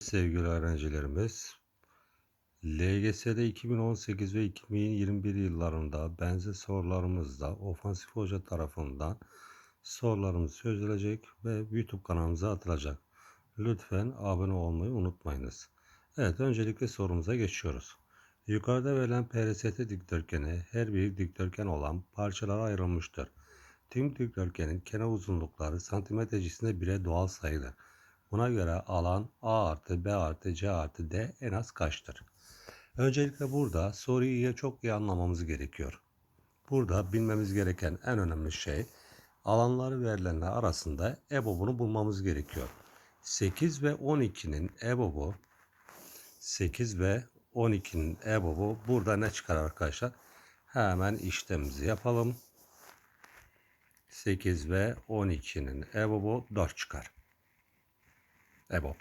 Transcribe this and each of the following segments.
Sevgili öğrencilerimiz, LGS'de 2018 ve 2021 yıllarında benzer sorularımızda Ofansif Hoca tarafından sorularımız çözülecek ve YouTube kanalımıza atılacak. Lütfen abone olmayı unutmayınız. Evet, öncelikle sorumuza geçiyoruz. Yukarıda verilen PRST dikdörtgeni her bir dikdörtgen olan parçalara ayrılmıştır. Tüm dikdörtgenin kenar uzunlukları santimetre cinsinden bire doğal sayıdır. Buna göre alan A artı B artı C artı D en az kaçtır? Öncelikle burada soruyu çok iyi anlamamız gerekiyor. Burada bilmemiz gereken en önemli şey alanları verilenler arasında EBOB'unu bulmamız gerekiyor. 8 ve 12'nin EBOB'u 8 ve 12'nin EBOB'u burada ne çıkar arkadaşlar? Hemen işlemimizi yapalım. 8 ve 12'nin EBOB'u 4 çıkar. EBOB.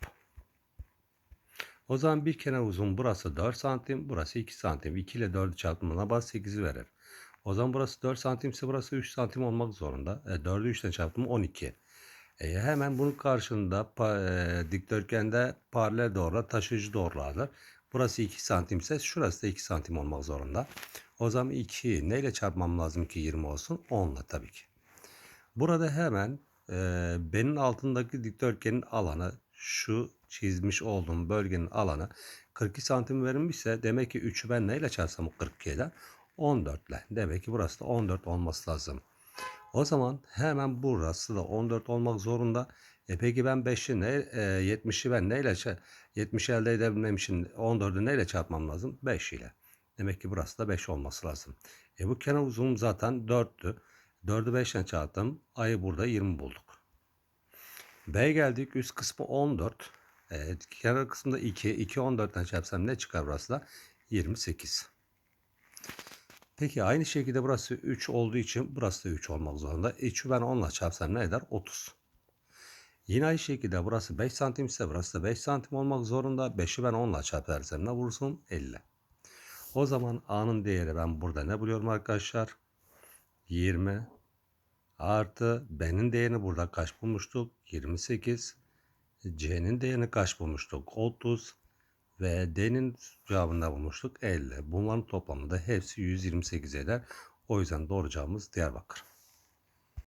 O zaman bir kenar uzun burası 4 santim, burası 2 santim. 2 ile 4'ü çarpımına bas 8'i verir. O zaman burası 4 santim ise burası 3 santim olmak zorunda. E, 4'ü 3'ten çarptım 12. E, hemen bunun karşılığında pa, e, dikdörtgende paralel doğrular taşıyıcı doğrulardır. Burası 2 santim ise şurası da 2 santim olmak zorunda. O zaman 2'yi neyle çarpmam lazım ki 20 olsun? 10 ile tabii ki. Burada hemen e, benim altındaki dikdörtgenin alanı şu çizmiş olduğum bölgenin alanı 42 santim verilmişse demek ki 3'ü ben neyle çarpsam 42'den 14 ile. Demek ki burası da 14 olması lazım. O zaman hemen burası da 14 olmak zorunda. E peki ben 5'i ne, e, 70'i ben neyle 70 elde edebilmem için 14'ü neyle çarpmam lazım? 5 ile. Demek ki burası da 5 olması lazım. E bu kenar uzunluğum zaten 4'tü. 4'ü 5 ile çarptım. Ayı burada 20 bulduk. B geldik. Üst kısmı 14. Evet, kenar kısmında 2. 2 14'ten çarpsam ne çıkar burası da? 28. Peki aynı şekilde burası 3 olduğu için burası da 3 olmak zorunda. 3'ü ben 10 ile çarpsam ne eder? 30. Yine aynı şekilde burası 5 santim ise burası da 5 santim olmak zorunda. 5'i ben 10 ile çarparsam ne vursun? 50. O zaman A'nın değeri ben burada ne buluyorum arkadaşlar? 20 artı B'nin değerini burada kaç bulmuştuk? 28. C'nin değerini kaç bulmuştuk? 30. Ve D'nin cevabını bulmuştuk? 50. Bunların toplamı da hepsi 128 eder. O yüzden doğru cevabımız Diyarbakır.